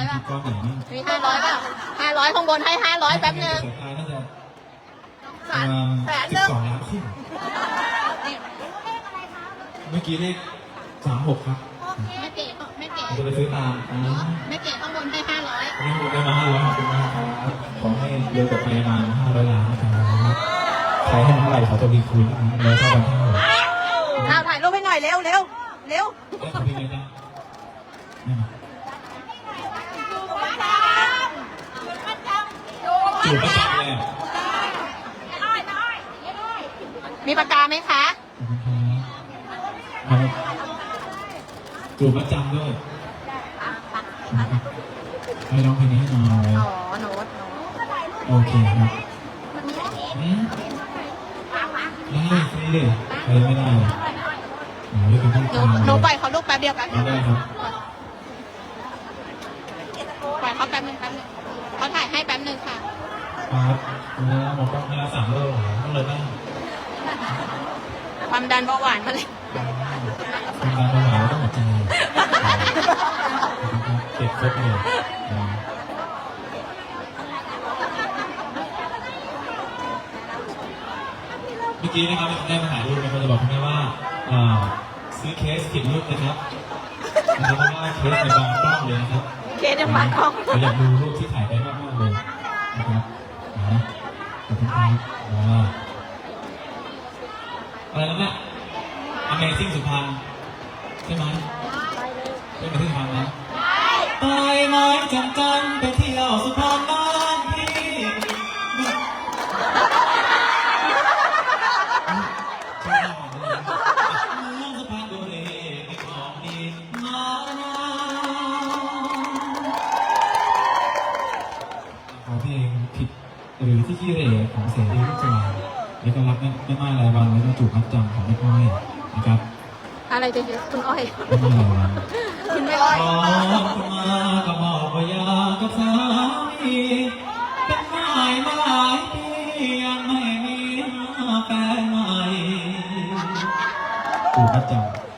อยป่ะก้อนไหนนี่มีห้าร้อยป่ะห้าร้อยข้างบนให้ห้าร้อยแป๊บนึงสายตาน่าจะสามแสนหสินึ่บงสองล้านขึ้นนี่เมื่อกี้เลขสามหกครับแม่เก๋แม่เก๋ผมจะไปซื้อตามอ่าแม่เก๋ข้างบนให้ห้าร้อยวันนี้ผมได้มาห้าร้อยขอบคุณมากครับขอให้เร็วกว่าปริมาณห้าร้อยล้านนะครับใครให้เท่าไหร่ขอตัวดีคืนนะครับแล้วเท่ากันเท่าไหร่เอาถ่ายรูปให้หน่อยเร็วเร็วเร็ว ได้ขอพี่เลยนะนี่มา จูบประจำเลยอะมีปากกาไหมคะ ครับครับจูบประจำด้วยให้ร้องเพลงนี้ให้หน่อยอ๋อโน้ตโน้ตโอเคครับอืมได้สิใครไม่ได้โอ้ยเป็นผู้หนูชายหนูปล่อยเขาลูกแป๊บเดียวกันไม่ได้ครับปล่อยเขาแป๊บนึงแป๊บนึงเขาถ่ายให้แป๊บนึงค่ะ ครับแล้วหมอกล้องเวลาสามโลเหรอต้องเลยได้ความดันเบาหวานมาเลยทำงานประมาณต้องหัวใจเก็บครบเลยเมื่อกี้นะครับได้มาถ่ายรูปนะครับจะบอกคุณแม่ว่าซื้อเคสผิดรูปนะครับนะครับเพราะว่าเคสในบางกล้องเลยนะครับ เคสยังบางกล้องเราอยากดูรูปที่ถ่ายได้มา อ่าอะไรนะแม่ Amazing สุพรรณใช่ไหมใช่ไหมที่สุพรรณนะไปไหมจันจันไปเที่ยวสุพรรณ ขี้เหร่ของเสียดีลูกจวานแล้วก็รักแม่แม่ไม้รายวันแล้วก็จูบมัดจำของแม่อ้อยนะครับอะไรจะเยอะคุณอ้อยแม่ไม้รายวันคุณไม่อ้อยขอคุณมากับหมอกว่ายากับสามีเป็นหมายมาหลายปียังไม่มีแฟนใหม่จูบมัดจำ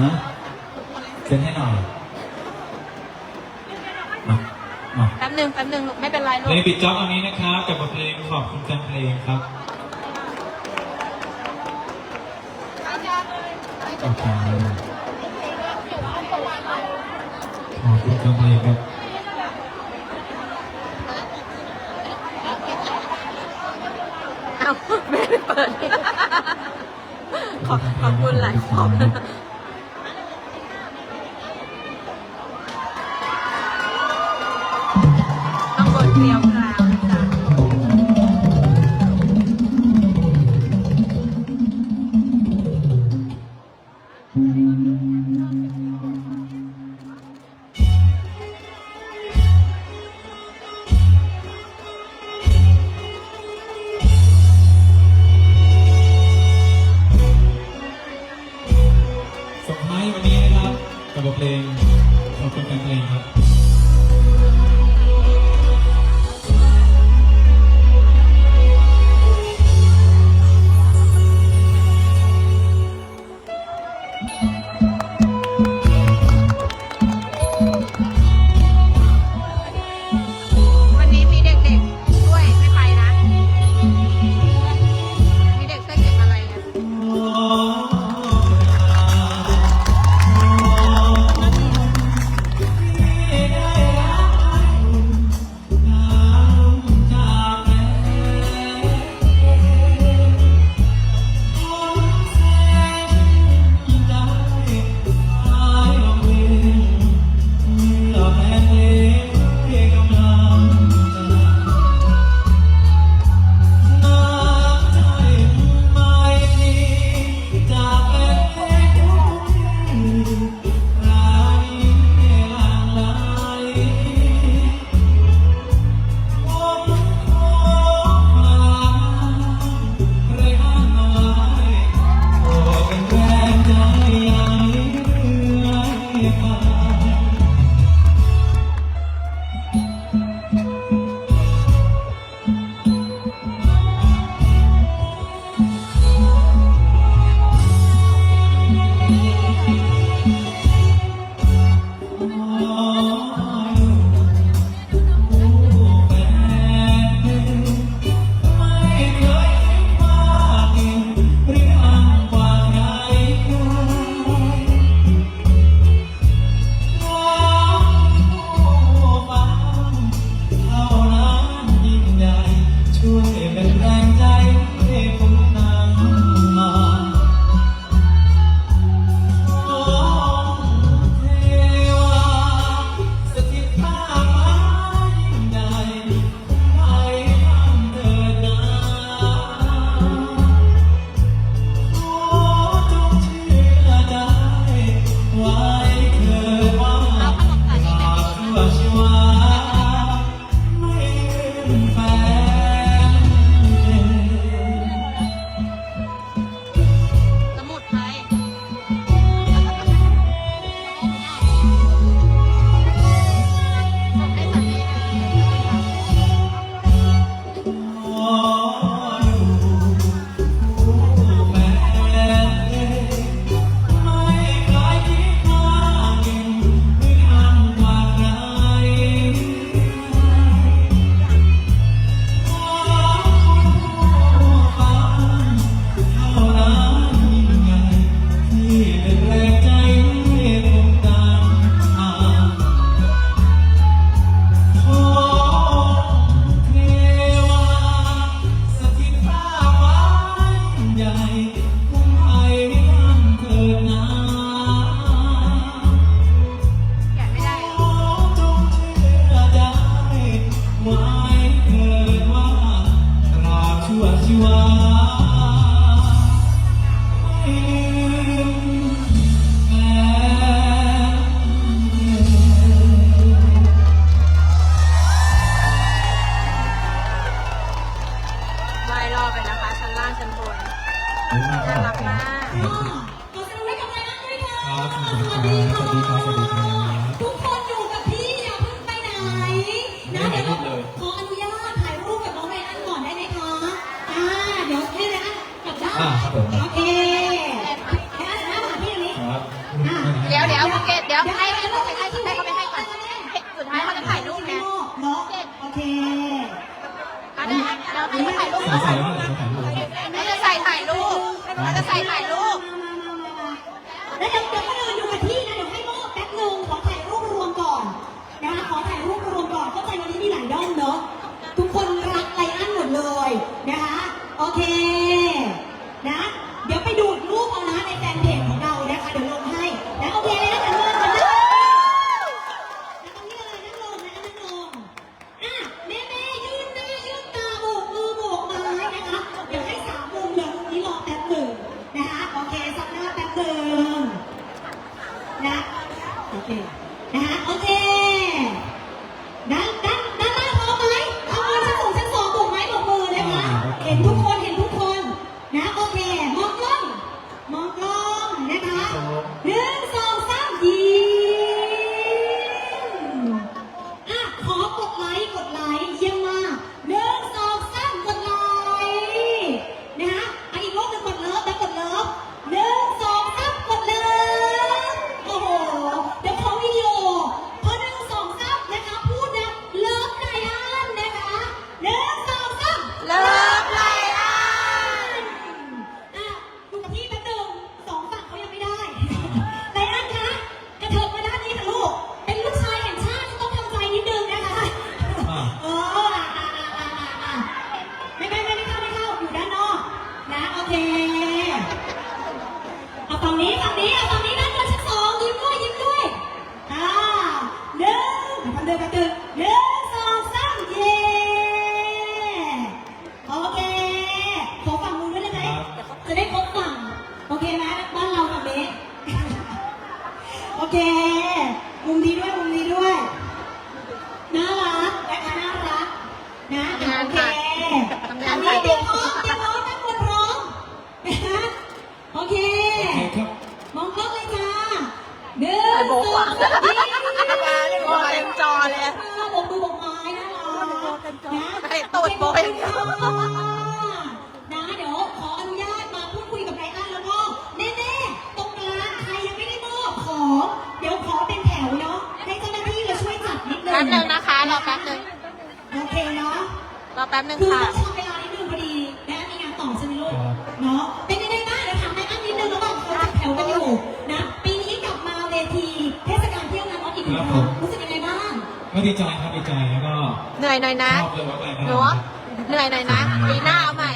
นะเซ็นให้หน่อยมามาแป๊บนึงแป๊บนึงลูกไม่เป็นไรลูเพลงกปิดจ็อบอันนี้นะครับกับบทเพลงขอบคุณแฟนเพลงครับโอเคขอบคุณแฟนเพลงครับเอาไม่ได้เปิดขอบขอบคุณหลายขอบ เกลียวกราวนะจ๊ะส่งท้ายวันนี้นะครับกับบทเพลงขอบคุณแฟนเพลงครับ อ่าครับผมโอเคแล้วนะพี่นี้ครับเดี๋ยวเดี๋ยวเกดเดี๋ยวให้ให้เขาไปให้ให้เขาไปให้ก่อนสุดท้ายเขาจะถ่ายรูปไงเนาะโอเคอันให้เราถ่ายรูป เค มุมนี้ด้วย มุมนี้ด้วย น่ารักนะคะน่ารัก นะโอเคทำงานอันนี้รียมพร้องเตรียมร้อมทั้งนมดพร้องนะคะโอเคมองกล้องเลยจ้าหนึ่งบกหสองสามสี่โบกเต็มจอเลยโบกมือโบกไม้น่ารักนะ ไอ้ตูดโบก โบก ป๊บนึงค่ะ คือต้องไปรอนิดนึงพอดีแด้มีงานต่อใช่ไหมลูก เนาะเป็นยังไงบ้างเดี๋ยวถามไอันนิดนึงระหว่างคนจัดแถวกันอยู่นะ ปีนี้กลับมาเวทีเทศกาลเที่ยวงานวัดอีกครั้งรู้สึกยังไงบ้าง ก็ดีใจครับดีใจแล้วก็เหนื่อยหน่อยนะชอบเลยว่าไปหนเหนื่อยหน่อยนะปีหน้าเอาใหม่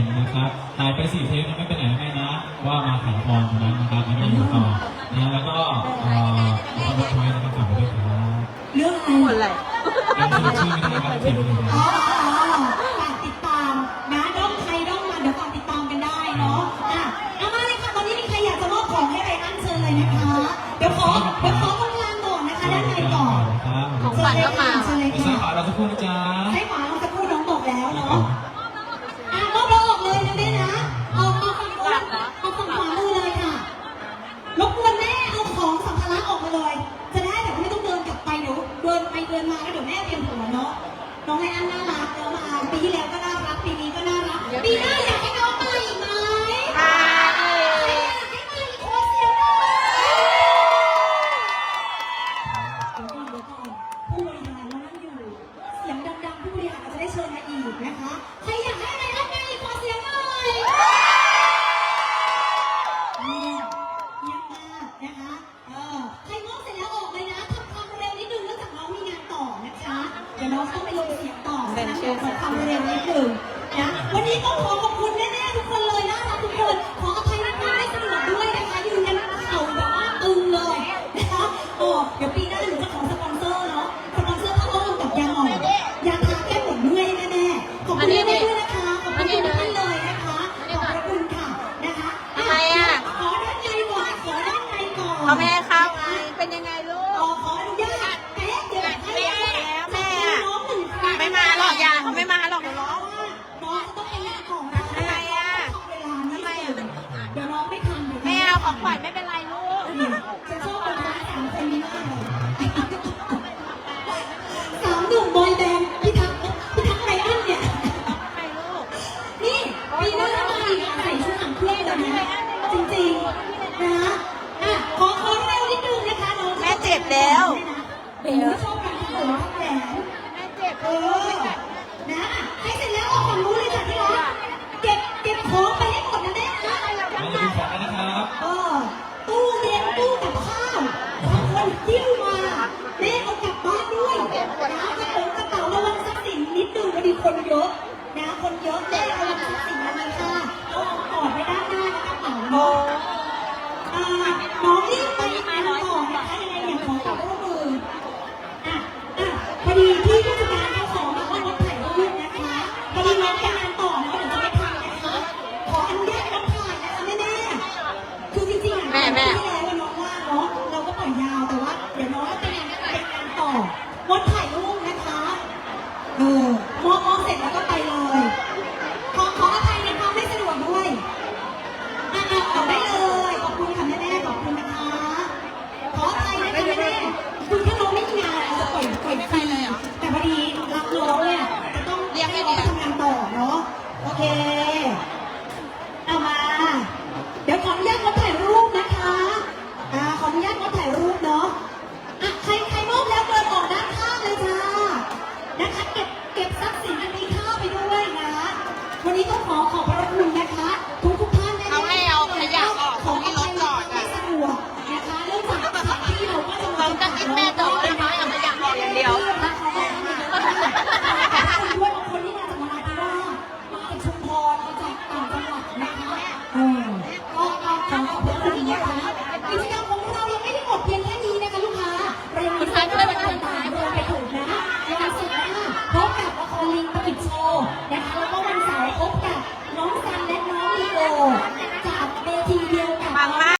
นนะครับหายไปสี่เทปไม่เป็นไรแม่นะ ว่ามาขายพรตรงนั้นนะครับแล้วก็อยู่ต่อนะแล้วก็เอ่อขอบคุณนะครับฝากไว้ด้วยครับเรื่องอะไร เป็นชื่อชื่อนะครับเขีนไว้ น้องไลอ้อันน่ารักแล้วมาปีที่แล้วก็ อสต้องไปลงเสียงต่อนะคะขอความเร็วนิดหนึ่งนะวันนี้ต้องขอขอบคุณแน่ๆทุกคนเลยนะารัทุกคนขอ แล้วหบลแม่เจ็บ